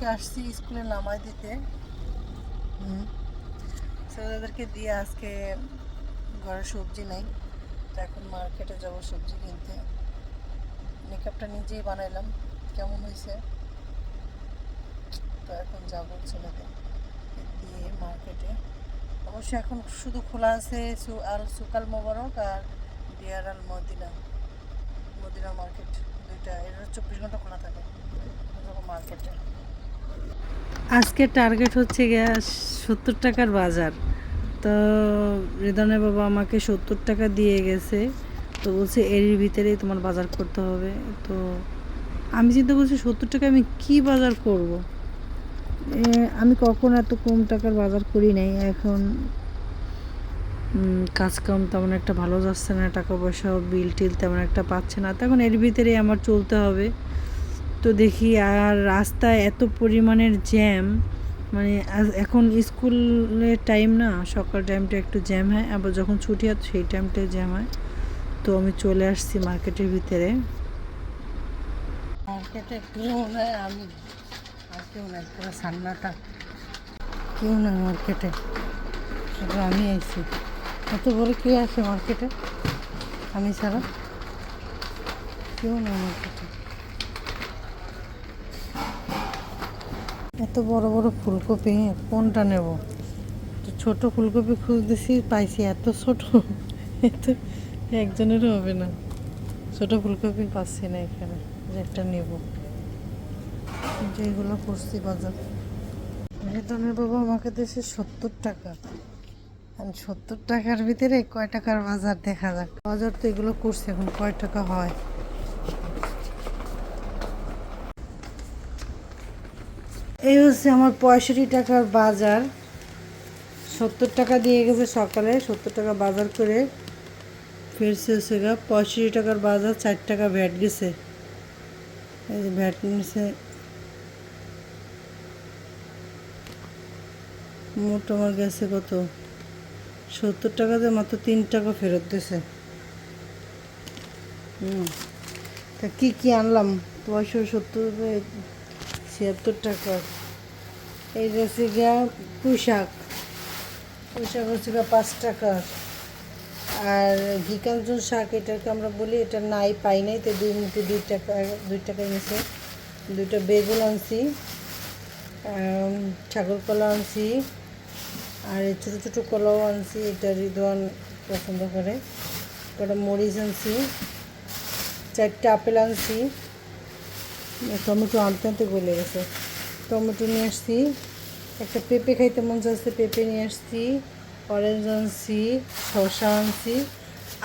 ছেলেদেরকে আসছি স্কুলে নামাই দিতে। ছেলেদেরকে দিয়ে আজকে ঘরে সবজি নেই। তো এখন মার্কেটে যাব সবজি কিনতে। মেকআপটা নিজেই বানাইলাম। কেমন হয়েছে? তো এখন যাব ছেলেদের দিয়ে মার্কেটে অবশ্য এখন শুধু খোলা আছে আল সুকাল মোবারক আর ডিয়ার আল মদিনা। মদিনা মার্কেট দুইটা। এরা চব্বিশ ঘণ্টা খোলা থাকে। মার্কেটে আজকে টার্গেট হচ্ছে গিয়া সত্তর টাকার বাজার। তো রিদনের বাবা আমাকে সত্তর টাকা দিয়ে গেছে। তো বলছে এর ভিতরেই তোমার বাজার করতে হবে। তো আমি চিন্তা করছি সত্তর টাকা আমি কি বাজার করব? আমি কখন এত কম টাকার বাজার করি নাই? এখন উম, কাজ কাম তেমন একটা ভালো যাচ্ছে না টাকা পয়সা বিল টিল তেমন একটা পাচ্ছে না। তখন এর ভিতরেই আমার চলতে হবে। তো দেখি আর রাস্তায় এত পরিমাণের জ্যাম মানে এখন স্কুলের টাইম না, সকাল টাইমটা একটু জ্যাম হয়, আবার যখন ছুটি হয় সেই টাইমটা জ্যাম হয়। তো আমি চলে আসছি মার্কেটের ভিতরে। মার্কেটে কেউ নাই, আমি আর কেউ মার্কেটে আমি আইছি। এত বড় কে আছে মার্কেটে আমি ছাড়া। কেউ নাই মার্কেটে এত বড় বড় ফুলকপি, কোনটা নেব? তো ছোট ফুলকপি খুঁজতেছি, পাইছি এত ছোট, এত একজনেরও হবে না। ছোট ফুলকপি পাচ্ছি না এখানে একটা নেব। যেগুলো করছি বাজার। বেতনের বাবা আমাকে দেশে সত্তর টাকা। আর সত্তর টাকার ভিতরে কয় টাকার বাজার দেখা যাক। বাজার তো এগুলো করছে এখন, কয় টাকা হয়? এই হচ্ছে আমার পঁয়ষট্টি টাকার বাজার। সত্তর টাকা দিয়ে গেছে সকালে, সত্তর টাকা বাজার করে ফিরছে হচ্ছে গা, পঁয়ষট্টি টাকার বাজার, চার টাকা ভ্যাট গেছে। এই যে ভ্যাট নিছে মোট আমার গেছে কত? সত্তর টাকাতে মাত্র তিন টাকা ফেরত দিছে হুম। তা কী কী আনলাম? পয়সা সত্তর ছিয়াত্তর টাকা। এই হচ্ছে গিয়া পোশাক পোশাক হচ্ছে গিয়া পাঁচ টাকা। আর ঘিকাঞ্চন শাক, এটাকে আমরা বলি, এটা নাই, পাই নাই, তো দুই মুঠি দুই টাকা দুই টাকা নিয়েছে দুইটা বেগুন আনছি ছাগল কলা আনছি, আর ছোটো ছোটো কলাও আনছি এটা রিদওয়ান পছন্দ করে। কটা মরিচ আনছি, চারটে আপেল আনছি। টমেটো আনতে আনতে গলে গেছে। টমেটো নিয়ে আসছি। একটা পেঁপে খাইতে মন চাচ্ছে পেঁপে নিয়ে আসছি অরেঞ্জ আনছি, শসা আনছি,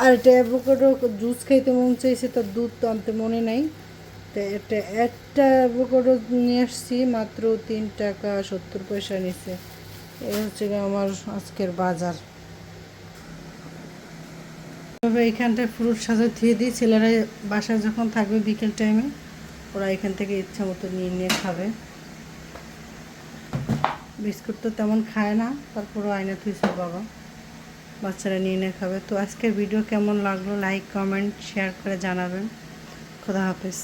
আর একটা অ্যাভোকাডো জুস খাইতে মন চাইছে, তার দুধ তো আনতে মনে নাই। তো একটা একটা অ্যাভোকাডো নিয়ে আসছি, মাত্র তিন টাকা সত্তর পয়সা নিছে। এই হচ্ছে আমার আজকের বাজার। এইখানটায় ফ্রুট সাজা ধুয়ে দিই, ছেলেরা বাসায় যখন থাকবে বিকেল টাইমে ওরা এখান থেকে ইচ্ছা মতো নিয়ে নিয়ে খাবে। বিস্কুট তো তেমন খায় না, তারপরও আয়না থুইছে বাবা। বাচ্চারা নিয়ে নিয়ে খাবে। তো আজকের ভিডিও কেমন লাগল? লাইক কমেন্ট শেয়ার করে জানাবেন। খোদা হাফেজ।